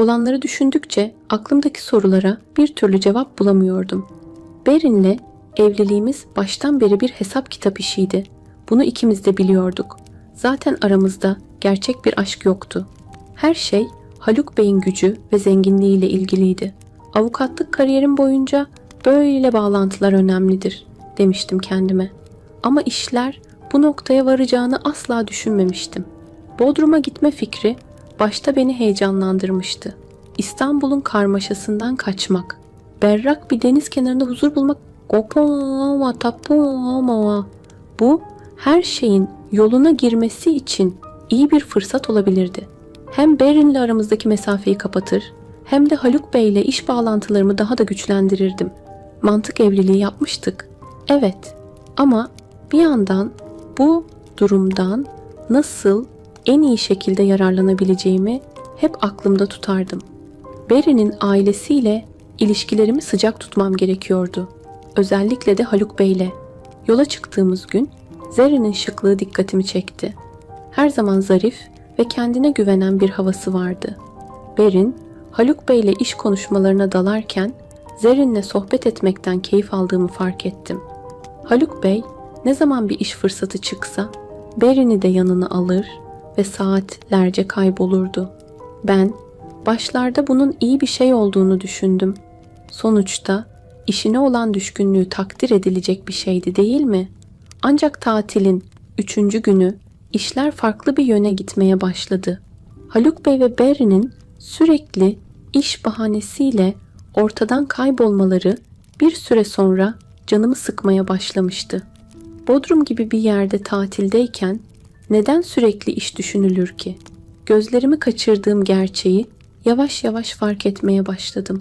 Olanları düşündükçe aklımdaki sorulara bir türlü cevap bulamıyordum. Berin'le evliliğimiz baştan beri bir hesap kitap işiydi. Bunu ikimiz de biliyorduk. Zaten aramızda gerçek bir aşk yoktu. Her şey Haluk Bey'in gücü ve zenginliğiyle ilgiliydi. Avukatlık kariyerim boyunca böyle bağlantılar önemlidir demiştim kendime. Ama işler bu noktaya varacağını asla düşünmemiştim. Bodrum'a gitme fikri başta beni heyecanlandırmıştı. İstanbul'un karmaşasından kaçmak, berrak bir deniz kenarında huzur bulmak Gopama tapama. Bu her şeyin yoluna girmesi için iyi bir fırsat olabilirdi. Hem Berin'le aramızdaki mesafeyi kapatır hem de Haluk Bey'le iş bağlantılarımı daha da güçlendirirdim. Mantık evliliği yapmıştık. Evet ama bir yandan bu durumdan nasıl en iyi şekilde yararlanabileceğimi hep aklımda tutardım. Beri'nin ailesiyle ilişkilerimi sıcak tutmam gerekiyordu. Özellikle de Haluk Bey'le. Yola çıktığımız gün Zerrin'in şıklığı dikkatimi çekti. Her zaman zarif ve kendine güvenen bir havası vardı. Berin, Haluk Bey'le iş konuşmalarına dalarken Zerrin'le sohbet etmekten keyif aldığımı fark ettim. Haluk Bey ne zaman bir iş fırsatı çıksa Berin'i de yanına alır ve saatlerce kaybolurdu. Ben başlarda bunun iyi bir şey olduğunu düşündüm. Sonuçta işine olan düşkünlüğü takdir edilecek bir şeydi değil mi? Ancak tatilin üçüncü günü işler farklı bir yöne gitmeye başladı. Haluk Bey ve Berin'in sürekli iş bahanesiyle ortadan kaybolmaları bir süre sonra canımı sıkmaya başlamıştı. Bodrum gibi bir yerde tatildeyken neden sürekli iş düşünülür ki? Gözlerimi kaçırdığım gerçeği yavaş yavaş fark etmeye başladım.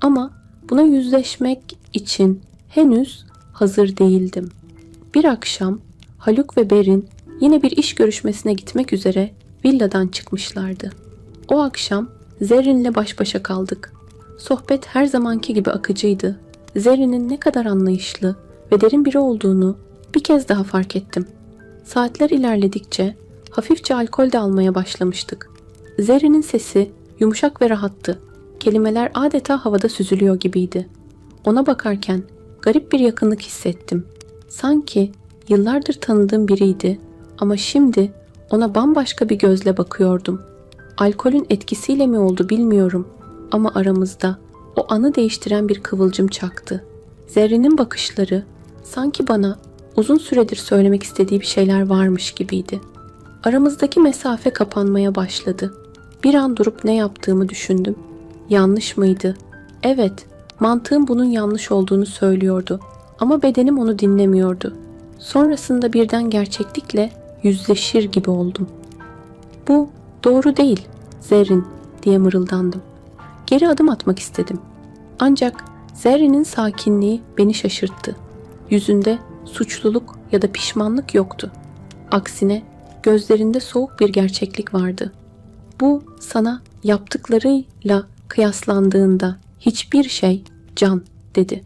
Ama buna yüzleşmek için henüz hazır değildim. Bir akşam Haluk ve Berin yine bir iş görüşmesine gitmek üzere villadan çıkmışlardı. O akşam Zerrin'le baş başa kaldık. Sohbet her zamanki gibi akıcıydı. Zerrin'in ne kadar anlayışlı ve derin biri olduğunu bir kez daha fark ettim. Saatler ilerledikçe hafifçe alkol de almaya başlamıştık. Zerrin'in sesi yumuşak ve rahattı. Kelimeler adeta havada süzülüyor gibiydi. Ona bakarken garip bir yakınlık hissettim. Sanki yıllardır tanıdığım biriydi ama şimdi ona bambaşka bir gözle bakıyordum. Alkolün etkisiyle mi oldu bilmiyorum ama aramızda o anı değiştiren bir kıvılcım çaktı. Zerrin'in bakışları sanki bana uzun süredir söylemek istediği bir şeyler varmış gibiydi. Aramızdaki mesafe kapanmaya başladı. Bir an durup ne yaptığımı düşündüm. Yanlış mıydı? Evet, mantığım bunun yanlış olduğunu söylüyordu ama bedenim onu dinlemiyordu. Sonrasında birden gerçeklikle yüzleşir gibi oldum. Bu doğru değil, Zerrin diye mırıldandım. Geri adım atmak istedim. Ancak Zerrin'in sakinliği beni şaşırttı. Yüzünde suçluluk ya da pişmanlık yoktu. Aksine gözlerinde soğuk bir gerçeklik vardı. Bu sana yaptıklarıyla kıyaslandığında hiçbir şey can dedi.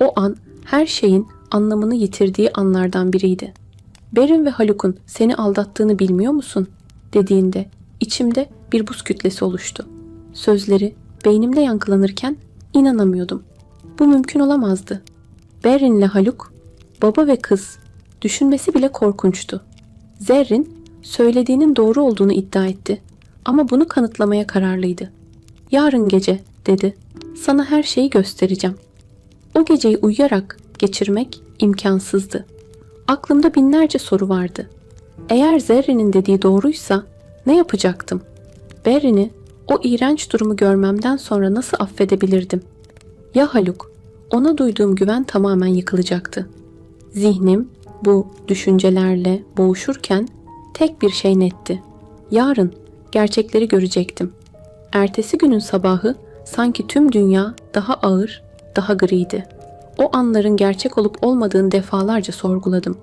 O an her şeyin anlamını yitirdiği anlardan biriydi. Berin ve Haluk'un seni aldattığını bilmiyor musun? dediğinde içimde bir buz kütlesi oluştu. Sözleri beynimde yankılanırken inanamıyordum. Bu mümkün olamazdı. Berin'le Haluk, baba ve kız, düşünmesi bile korkunçtu. Zerrin, söylediğinin doğru olduğunu iddia etti ama bunu kanıtlamaya kararlıydı. Yarın gece, dedi, sana her şeyi göstereceğim. O geceyi uyuyarak geçirmek imkansızdı. Aklımda binlerce soru vardı. Eğer Zerrin'in dediği doğruysa ne yapacaktım? Berrin'i o iğrenç durumu görmemden sonra nasıl affedebilirdim? Ya Haluk, ona duyduğum güven tamamen yıkılacaktı. Zihnim bu düşüncelerle boğuşurken tek bir şey netti. Yarın gerçekleri görecektim. Ertesi günün sabahı sanki tüm dünya daha ağır, daha griydi. O anların gerçek olup olmadığını defalarca sorguladım.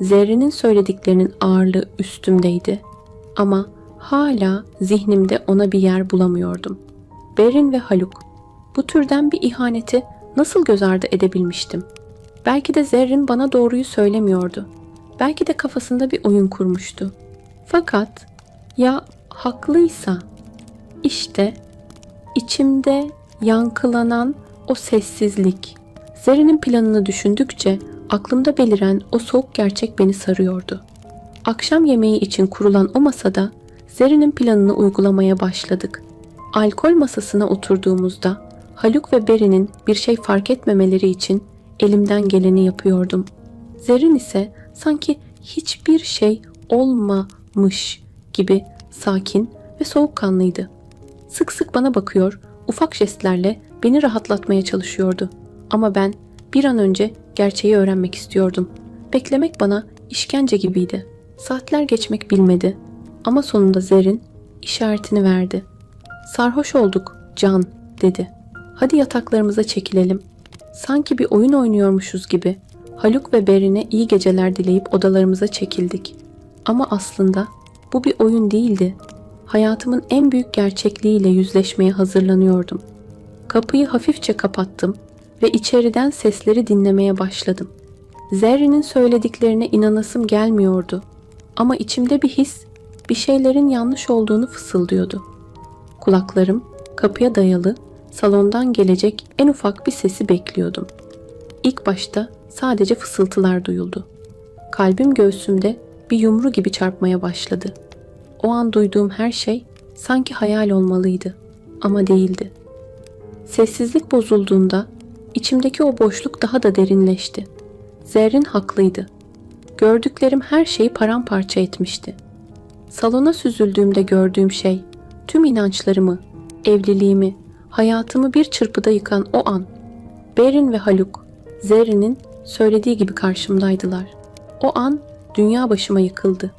Zerrin'in söylediklerinin ağırlığı üstümdeydi. Ama hala zihnimde ona bir yer bulamıyordum. Berin ve Haluk. Bu türden bir ihaneti nasıl göz ardı edebilmiştim? Belki de Zerrin bana doğruyu söylemiyordu. Belki de kafasında bir oyun kurmuştu. Fakat ya haklıysa? İşte İçimde yankılanan o sessizlik. Zerrin'in planını düşündükçe aklımda beliren o soğuk gerçek beni sarıyordu. Akşam yemeği için kurulan o masada Zerrin'in planını uygulamaya başladık. Alkol masasına oturduğumuzda Haluk ve Beri'nin bir şey fark etmemeleri için elimden geleni yapıyordum. Zerrin ise sanki hiçbir şey olmamış gibi sakin ve soğukkanlıydı. Sık sık bana bakıyor, ufak jestlerle beni rahatlatmaya çalışıyordu. Ama ben bir an önce gerçeği öğrenmek istiyordum. Beklemek bana işkence gibiydi. Saatler geçmek bilmedi. Ama sonunda Zerrin işaretini verdi. Sarhoş olduk, Can, dedi. Hadi yataklarımıza çekilelim. Sanki bir oyun oynuyormuşuz gibi Haluk ve Berin'e iyi geceler dileyip odalarımıza çekildik. Ama aslında bu bir oyun değildi. Hayatımın en büyük gerçekliğiyle yüzleşmeye hazırlanıyordum. Kapıyı hafifçe kapattım ve içeriden sesleri dinlemeye başladım. Zerrin'in söylediklerine inanasım gelmiyordu. Ama içimde bir his, bir şeylerin yanlış olduğunu fısıldıyordu. Kulaklarım kapıya dayalı, salondan gelecek en ufak bir sesi bekliyordum. İlk başta sadece fısıltılar duyuldu. Kalbim göğsümde bir yumru gibi çarpmaya başladı. O an duyduğum her şey sanki hayal olmalıydı ama değildi. Sessizlik bozulduğunda içimdeki o boşluk daha da derinleşti. Zerrin haklıydı. Gördüklerim her şeyi paramparça etmişti. Salona süzüldüğümde gördüğüm şey tüm inançlarımı, evliliğimi, hayatımı bir çırpıda yıkan o an. Berin ve Haluk, Zerrin'in söylediği gibi karşımdaydılar. O an dünya başıma yıkıldı.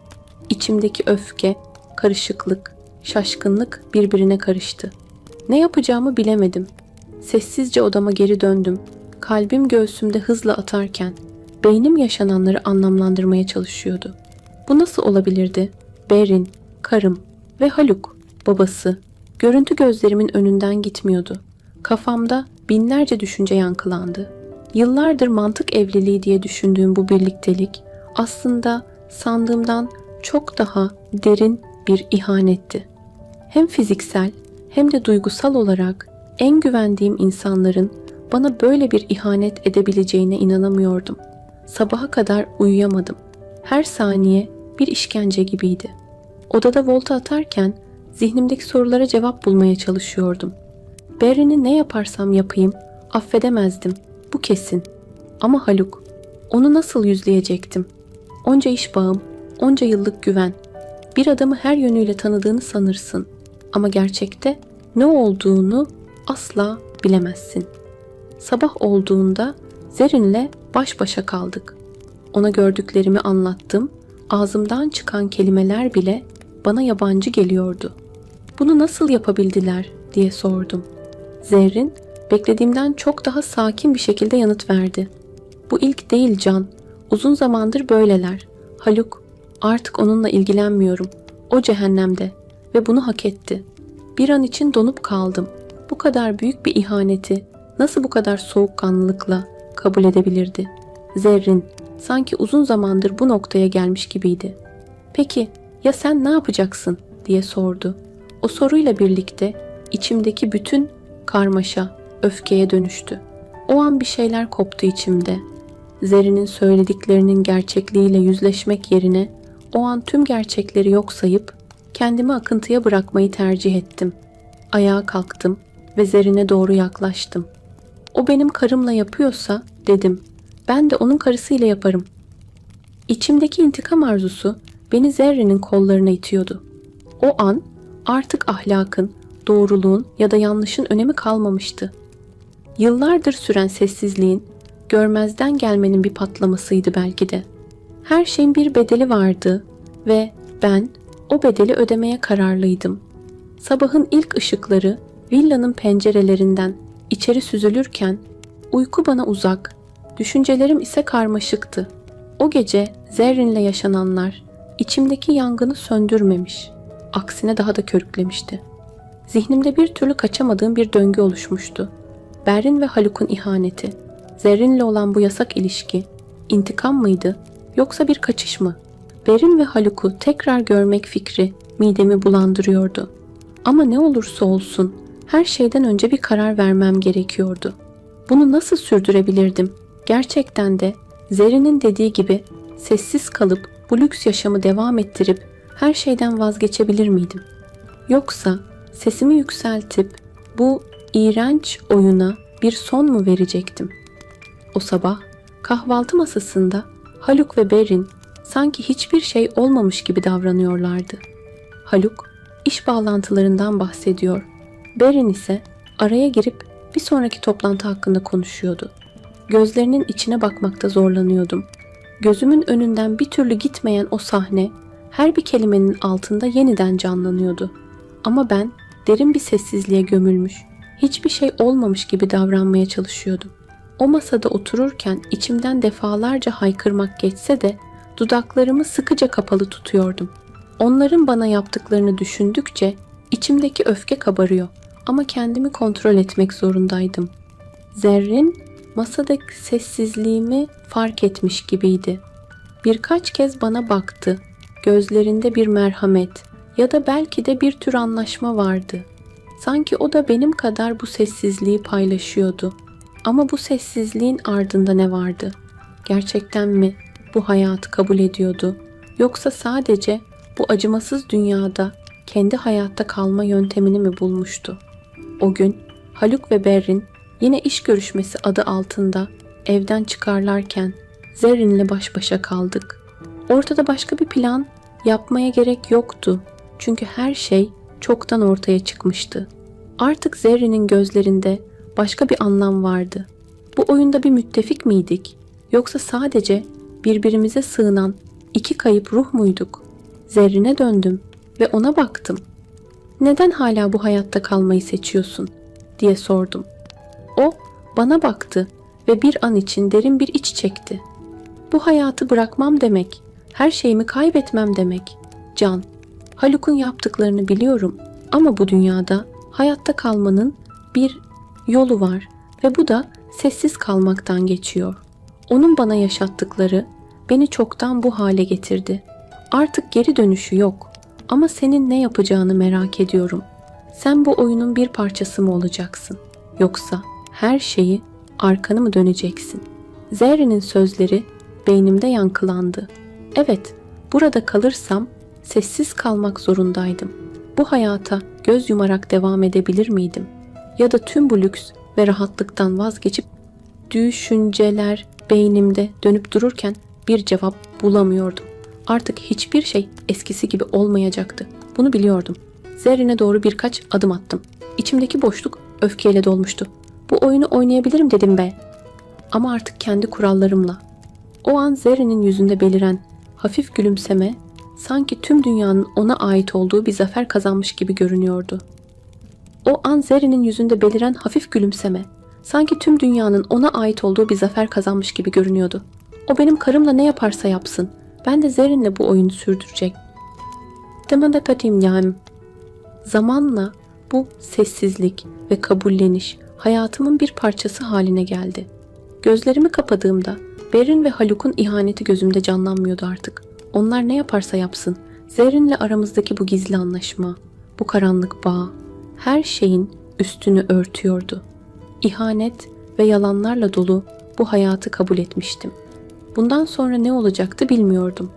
İçimdeki öfke, karışıklık, şaşkınlık birbirine karıştı. Ne yapacağımı bilemedim. Sessizce odama geri döndüm. Kalbim göğsümde hızla atarken beynim yaşananları anlamlandırmaya çalışıyordu. Bu nasıl olabilirdi? Berin, karım ve Haluk, babası. Görüntü gözlerimin önünden gitmiyordu. Kafamda binlerce düşünce yankılandı. Yıllardır mantık evliliği diye düşündüğüm bu birliktelik aslında sandığımdan çok daha derin bir ihanetti. Hem fiziksel hem de duygusal olarak en güvendiğim insanların bana böyle bir ihanet edebileceğine inanamıyordum. Sabaha kadar uyuyamadım. Her saniye bir işkence gibiydi. Odada volta atarken zihnimdeki sorulara cevap bulmaya çalışıyordum. Barry'ni ne yaparsam yapayım affedemezdim. Bu kesin. Ama Haluk, onu nasıl yüzleyecektim? Onca iş bağım, onca yıllık güven. Bir adamı her yönüyle tanıdığını sanırsın. Ama gerçekte ne olduğunu asla bilemezsin. Sabah olduğunda Zerin'le baş başa kaldık. Ona gördüklerimi anlattım. Ağzımdan çıkan kelimeler bile bana yabancı geliyordu. Bunu nasıl yapabildiler diye sordum. Zerrin beklediğimden çok daha sakin bir şekilde yanıt verdi. Bu ilk değil Can. Uzun zamandır böyleler. Haluk, artık onunla ilgilenmiyorum. O cehennemde ve bunu hak etti. Bir an için donup kaldım. Bu kadar büyük bir ihaneti nasıl bu kadar soğukkanlılıkla kabul edebilirdi? Zerrin sanki uzun zamandır bu noktaya gelmiş gibiydi. Peki ya sen ne yapacaksın diye sordu. O soruyla birlikte içimdeki bütün karmaşa öfkeye dönüştü. O an bir şeyler koptu içimde. Zerrin'in söylediklerinin gerçekliğiyle yüzleşmek yerine o an tüm gerçekleri yok sayıp kendimi akıntıya bırakmayı tercih ettim. Ayağa kalktım ve Zerrin'e doğru yaklaştım. O benim karımla yapıyorsa dedim. Ben de onun karısıyla yaparım. İçimdeki intikam arzusu beni Zerrin'in kollarına itiyordu. O an artık ahlakın, doğruluğun ya da yanlışın önemi kalmamıştı. Yıllardır süren sessizliğin, görmezden gelmenin bir patlamasıydı belki de. Her şeyin bir bedeli vardı ve ben o bedeli ödemeye kararlıydım. Sabahın ilk ışıkları villanın pencerelerinden içeri süzülürken uyku bana uzak, düşüncelerim ise karmaşıktı. O gece Zerrin'le yaşananlar içimdeki yangını söndürmemiş, aksine daha da körüklemişti. Zihnimde bir türlü kaçamadığım bir döngü oluşmuştu. Berrin ve Haluk'un ihaneti, Zerrin'le olan bu yasak ilişki, intikam mıydı yoksa bir kaçış mı? Berin ve Haluk'u tekrar görmek fikri midemi bulandırıyordu. Ama ne olursa olsun her şeyden önce bir karar vermem gerekiyordu. Bunu nasıl sürdürebilirdim? Gerçekten de Zerrin'in dediği gibi sessiz kalıp bu lüks yaşamı devam ettirip her şeyden vazgeçebilir miydim? Yoksa sesimi yükseltip bu iğrenç oyuna bir son mu verecektim? O sabah kahvaltı masasında Haluk ve Berin sanki hiçbir şey olmamış gibi davranıyorlardı. Haluk iş bağlantılarından bahsediyor. Berin ise araya girip bir sonraki toplantı hakkında konuşuyordu. Gözlerinin içine bakmakta zorlanıyordum. Gözümün önünden bir türlü gitmeyen o sahne her bir kelimenin altında yeniden canlanıyordu. Ama ben derin bir sessizliğe gömülmüş, hiçbir şey olmamış gibi davranmaya çalışıyordum. O masada otururken içimden defalarca haykırmak geçse de dudaklarımı sıkıca kapalı tutuyordum. Onların bana yaptıklarını düşündükçe içimdeki öfke kabarıyor ama kendimi kontrol etmek zorundaydım. Zerrin masadaki sessizliğimi fark etmiş gibiydi. Birkaç kez bana baktı. Gözlerinde bir merhamet ya da belki de bir tür anlaşma vardı. Sanki o da benim kadar bu sessizliği paylaşıyordu. Ama bu sessizliğin ardında ne vardı? Gerçekten mi bu hayatı kabul ediyordu? Yoksa sadece bu acımasız dünyada kendi hayatta kalma yöntemini mi bulmuştu? O gün Haluk ve Berrin yine iş görüşmesi adı altında evden çıkarlarken Zerrin'le baş başa kaldık. Ortada başka bir plan yapmaya gerek yoktu. Çünkü her şey çoktan ortaya çıkmıştı. Artık Zerrin'in gözlerinde başka bir anlam vardı. Bu oyunda bir müttefik miydik? Yoksa sadece birbirimize sığınan iki kayıp ruh muyduk? Zerrin'e döndüm ve ona baktım. Neden hala bu hayatta kalmayı seçiyorsun? diye sordum. O bana baktı ve bir an için derin bir iç çekti. Bu hayatı bırakmam demek, her şeyimi kaybetmem demek. Can, Haluk'un yaptıklarını biliyorum ama bu dünyada hayatta kalmanın bir yolu var ve bu da sessiz kalmaktan geçiyor. Onun bana yaşattıkları beni çoktan bu hale getirdi. Artık geri dönüşü yok ama senin ne yapacağını merak ediyorum. Sen bu oyunun bir parçası mı olacaksın? Yoksa her şeyi arkanı mı döneceksin? Zerrin'in sözleri beynimde yankılandı. Evet, burada kalırsam sessiz kalmak zorundaydım. Bu hayata göz yumarak devam edebilir miydim? Ya da tüm bu lüks ve rahatlıktan vazgeçip düşünceler beynimde dönüp dururken bir cevap bulamıyordum. Artık hiçbir şey eskisi gibi olmayacaktı. Bunu biliyordum. Zerrin'e doğru birkaç adım attım. İçimdeki boşluk öfkeyle dolmuştu. Bu oyunu oynayabilirim dedim be. Ama artık kendi kurallarımla. O an Zerrin'in yüzünde beliren hafif gülümseme sanki tüm dünyanın ona ait olduğu bir zafer kazanmış gibi görünüyordu. O an Zerrin'in yüzünde beliren hafif gülümseme sanki tüm dünyanın ona ait olduğu bir zafer kazanmış gibi görünüyordu. O benim karımla ne yaparsa yapsın. Ben de Zerrin'le bu oyunu sürdürecek. Demende tatim yani. Zamanla bu sessizlik ve kabulleniş hayatımın bir parçası haline geldi. Gözlerimi kapadığımda Berin ve Haluk'un ihaneti gözümde canlanmıyordu artık. Onlar ne yaparsa yapsın, Zerrin'le aramızdaki bu gizli anlaşma, bu karanlık bağ, her şeyin üstünü örtüyordu. İhanet ve yalanlarla dolu bu hayatı kabul etmiştim. Bundan sonra ne olacaktı bilmiyordum.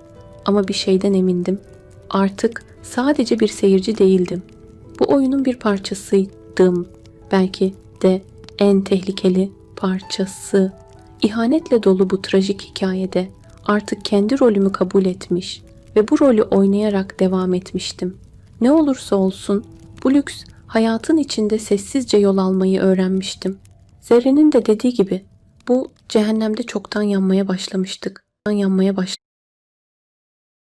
Ama bir şeyden emindim. Artık sadece bir seyirci değildim. Bu oyunun bir parçasıydım. Belki de en tehlikeli parçası. İhanetle dolu bu trajik hikayede artık kendi rolümü kabul etmiş ve bu rolü oynayarak devam etmiştim. Ne olursa olsun bu lüks hayatın içinde sessizce yol almayı öğrenmiştim. Zerre'nin de dediği gibi bu cehennemde çoktan yanmaya başlamıştık. Yanmaya baş